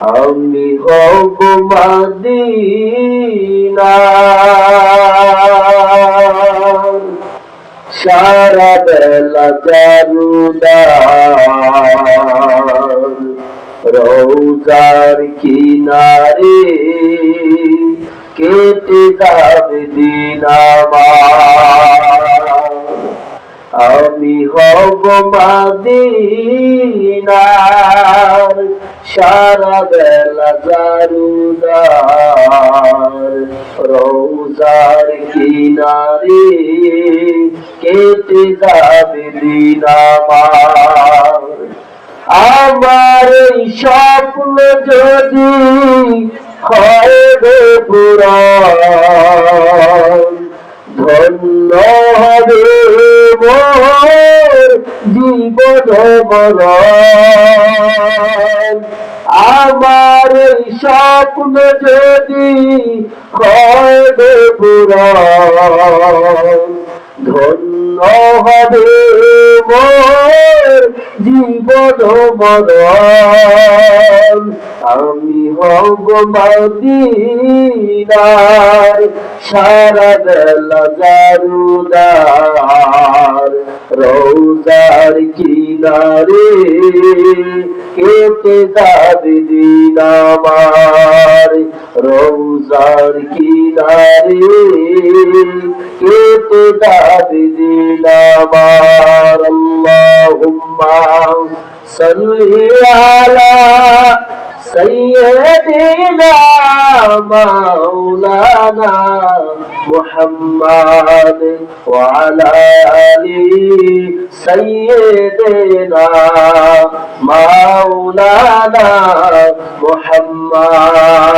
আমি হব মাদিনা। সারা বেলা জারুদার, রৌজার কিনারে কেটে যাবে দিন আমার। আমি হব মাদিনার সারা বেলা জারুদার, রৌজার কিনারে কেটে যাবে দিন আমার। স্বপ্ন যদি হয় পুরাণ, ধন্য হবে মোর জীবন মরণ। আমার এই স্বপ্ন যদি হয় ধন্য হবে জীবন আমি হব মদিনার সারা বেলা জারুদার, রৌজার দিদারে কেটে যাবে দিন আমার। রৌজার কিনারে কেটে যাবে দিন আমার। আল্লাহুম্মা সাল্লি আলা সাইয়্যিদিনা মাওলানা محمد وعلى آل سيدنا مولانا محمد